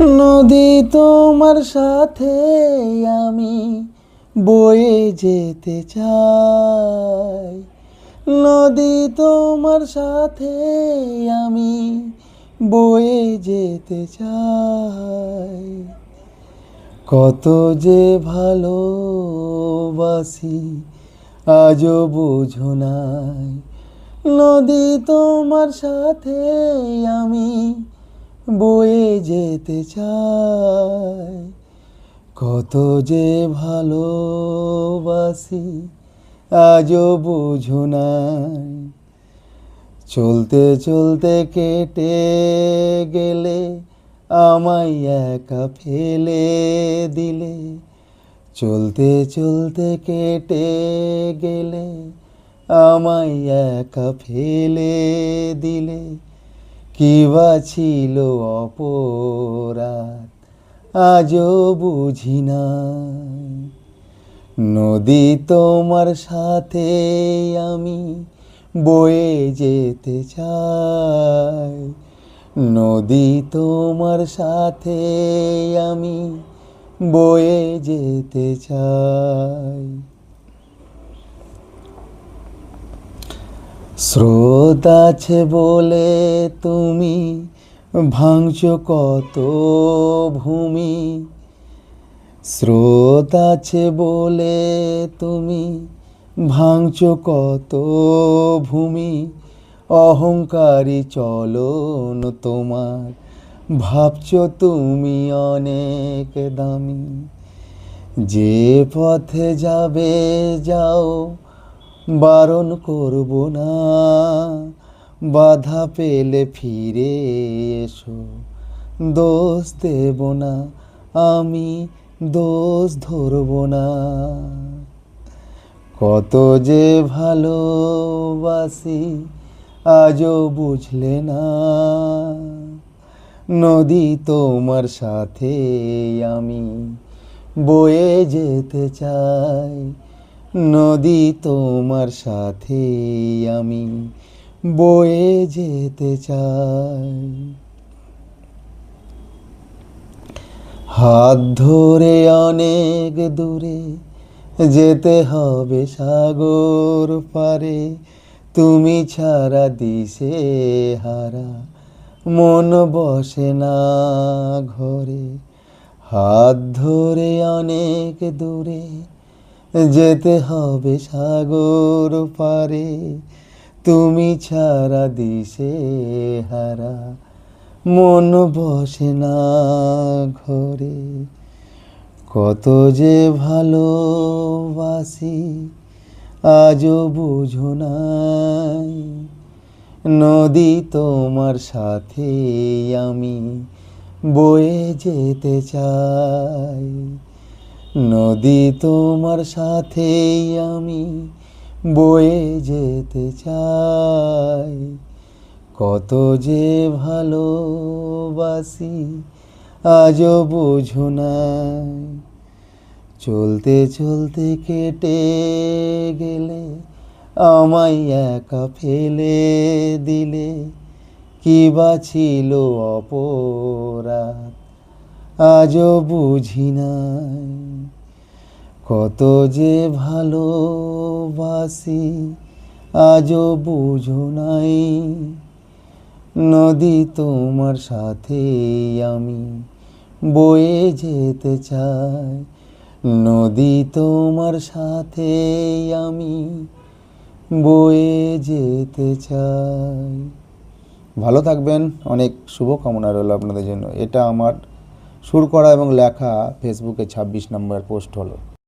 নদী তোমার সাথে আমি বয়ে যেতে চাই। নদী তোমার সাথে আমি বয়ে যেতে চাই। কত যে ভালোবাসি, আজও বুঝো নাই। নদী তোমার সাথে আমি বয়ে যেতে চাই। কত যে ভালোবাসি, আজও বুঝো নাই। চলতে চলতে কেটে গেলে, আমায় একা ফেলে দিলে। চলতে চলতে কেটে গেলে, আমায় একা ফেলে দিলে। কি বা ছিল অপরাধ, আজও বুঝি না নদী তোমার সাথে আমি বয়ে যেতে চাই। নদী তোমার সাথে আমি বয়ে যেতে চাই। স্রোত আছে বলে তুমি ভাঙছ কত ভূমি? স্রোত আছে বলে তুমি ভাঙছ কত ভূমি? অহংকারী চলন তোমার, ভাবছ তুমি অনেক দামি। যে পথে যাবে যাও বারণ করব না। বাধা পেলে ফিরে এসো। দোষ দেব না। আমি দোষ ধরব না। কত যে ভালোবাসি, আজও বুঝলে না। নদী তোমার সাথে আমি বয়ে যেতে চাই। নদী তোমার সাথে আমি বয়ে যেতে চাই। হাত ধরে অনেক দূরে যেতে হবে সাগর পারে, তুমি ছাড়া দিশে হারা মন বসে না ঘরে। হাত ধরে অনেক দূরে যেতে হবে সাগর পারে, তুমি ছাড়া দিশে হারা। মন বসে না ঘরে, কত যে ভালোবাসি আজও বুঝো নাই। নদী তোমার সাথে আমি বয়ে যেতে চাই। নদী তোমার সাথে আমি বয়ে যেতে চাই। কত যে ভালোবাসি আজও বুঝো নাই। চলতে চলতে কেটে গেলে আমায় একা ফেলে দিলে কি বা ছিল অপরাধ? আজও বুঝি নাই কত যে ভালোবাসি, আজও বুঝো নাই নদী তোমার সাথে আমি বয়ে যেতে চাই। নদী তোমার সাথে আমি বয়ে যেতে চাই। ভালো থাকবেন, অনেক শুভকামনা রইল আপনাদের জন্য। এটা আমার সুর করা এবং লেখা ফেসবুকে ছাব্বিশ নম্বর পোস্ট হলো।